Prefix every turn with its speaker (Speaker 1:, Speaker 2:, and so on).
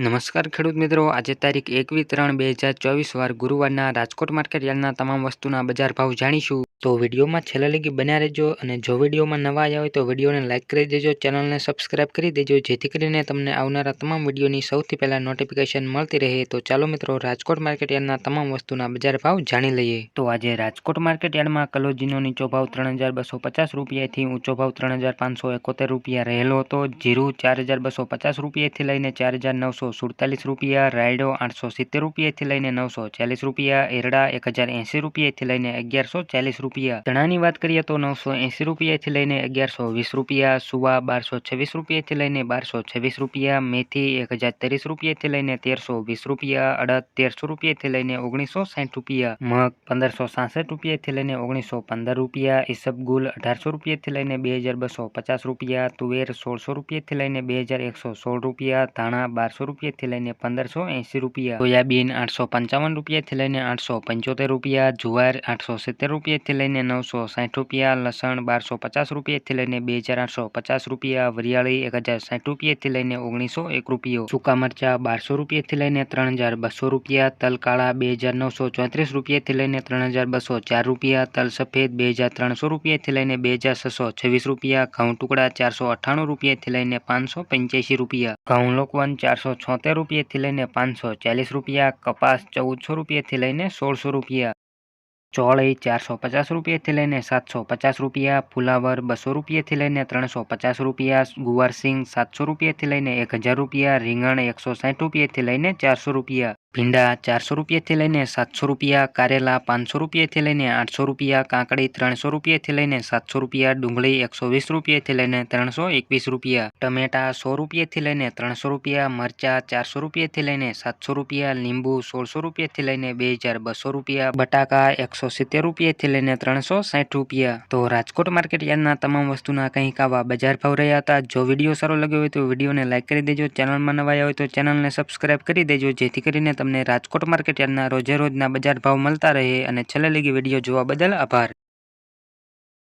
Speaker 1: નમસ્કાર ખેડૂત મિત્રો, આજે તારીખ એકવીસ ત્રણ બે હજાર ચોવીસ વાર ગુરુવારના રાજકોટ માર્કેટ યાર્ડના તમામ વસ્તુના બજાર ભાવ જાણીશું. તો વિડીયોમાં છેલ્લા લગી બન્યા રહેજો અને જો વિડીયોમાં નવા આવ્યા હોય તો વિડીયોને લાઇક કરી દેજો, ચેનલને સબસ્ક્રાઇબ કરી દેજો, જેથી કરીને તમને આવનારા તમામ વિડીયોની સૌથી પહેલાં નોટિફિકેશન મળતી રહે. તો ચાલો મિત્રો રાજકોટ માર્કેટ યાર્ડના તમામ વસ્તુના બજાર ભાવ જાણી લઈએ. તો આજે રાજકોટ માર્કેટ યાર્ડમાં કલોજીનો નીચો ભાવ ત્રણ હજાર બસો પચાસ રૂપિયાથી ઊંચો ભાવ ત્રણ હજાર પાંચસો એકોતેર રૂપિયા રહેલો હતો. જીરું ચાર હજાર બસો પચાસ રૂપિયાથી લઈને ચાર હજાર નવસો સુડતાલીસ રૂપિયા, રાયડો આઠસો સિત્તેર રૂપિયાથી લઈને નવસો ચાલીસ રૂપિયા, એરડા એક હજાર એંસી રૂપિયાથી લઈને અગિયારસો ચાલીસ રૂપિયા ચણાની વાત કરીએ તો નવસો એંસી રૂપિયાથી લઈને અગિયારસો વીસ રૂપિયા, સુવા બારસો છવ્વીસ રૂપિયાથી લઈને બારસો છવ્વીસ રૂપિયા, મેથી એક હજાર ત્રીસ રૂપિયાથી લઈને તેરસો વીસ રૂપિયા, અડદ તેરસો રૂપિયાથી લઈને ઓગણીસો સાઠ રૂપિયા, મગ પંદરસો સાસઠ રૂપિયાથી લઈને ઓગણીસો પંદર રૂપિયા ઈસબગુલ અઢારસો રૂપિયાથી લઈને બે હજાર બસો પચાસ રૂપિયા, તુવેર સોળસો રૂપિયાથી લઈને બે હજાર એકસો સોળ રૂપિયા, ધાણા બારસો રૂપિયાથી લઈને પંદરસો એંસી રૂપિયા, સોયાબીન આઠસો પંચાવન રૂપિયાથી લઈને આઠસો પંચોતેર રૂપિયા, જુવાર આઠસો સિત્તેર રૂપિયાથી લઈને નવસો સાઠ રૂપિયા, લસણ બારસો પચાસ રૂપિયાથી લઈને બે હજાર આઠસો પચાસ રૂપિયા, વરિયાળી એક હજાર સાઠ રૂપિયાથી લઈને ઓગણીસો એક રૂપિયો, સૂકા મરચા બારસો રૂપિયાથી લઈને ત્રણ હજાર બસો રૂપિયા, તલ કાળા બે હજાર નવસો ચોત્રીસ રૂપિયાથી લઈને ત્રણ હજાર બસો ચાર રૂપિયા, તલ સફેદ બે હજાર ત્રણસો રૂપિયાથી લઈને બે હજાર છસો છવ્વીસ રૂપિયા, ઘઉં ટુકડા ચારસો અઠ્ઠાણું રૂપિયાથી લઈને પાંચસો પંચ્યાસી રૂપિયા, ઘઉં લોકવન ચારસો છોતેર રૂપિયાથી લઈને પાંચસો ચાલીસ રૂપિયા, કપાસ ચૌદસો રૂપિયાથી લઈને સોળસો રૂપિયા ચોળી ચારસો પચાસ રૂપિયાથી લઈને સાતસો પચાસ રૂપિયા, ફુલાવર બસો રૂપિયાથી લઈને ત્રણસો પચાસ રૂપિયા ગુવારસિંગ સાતસો રૂપિયાથી લઈને એક હજાર રૂપિયા, રીંગણ એકસો સાઠ રૂપિયાથી લઈને ચારસો રૂપિયા. ભીંડા ચારસો રૂપિયાથી લઈને સાતસો રૂપિયા, કારેલા પાંચસો રૂપિયાથી લઈને આઠસો રૂપિયા, કાંકડી ત્રણસો રૂપિયાથી લઈને સાતસો રૂપિયા, ડુંગળી એકસો વીસ રૂપિયાથી લઈને ત્રણસો એકવીસ રૂપિયા, ટમેટા સો રૂપિયાથી લઈને ત્રણસો રૂપિયા, મરચા ચારસો રૂપિયાથી લઈને સાતસો રૂપિયા, લીંબુ સોળસો રૂપિયાથી લઈને બે હજાર બસો રૂપિયા, બટાકા એકસો સિત્તેર રૂપિયાથી લઈને ત્રણસો સાઠ રૂપિયા. તો રાજકોટ માર્કેટ યાર્ડના તમામ વસ્તુના કંઈક આવા બજાર ભાવ રહ્યા હતા. જો વીડિયો સારો લાગ્યો હોય તો વિડીયોને લાઇક કરી દેજો. ચેનલમાં નવા હોય તો ચેનલને સબસ્ક્રાઇબ કરી દેજો. જેથી કરીને તમને રાજકોટ માર્કેટયાર્ડના રોજેરોજના રોજે રોજના બજાર ભાવ મળતા રહે અને છેલ્લે લગી વીડિયો જોવા બદલ આભાર.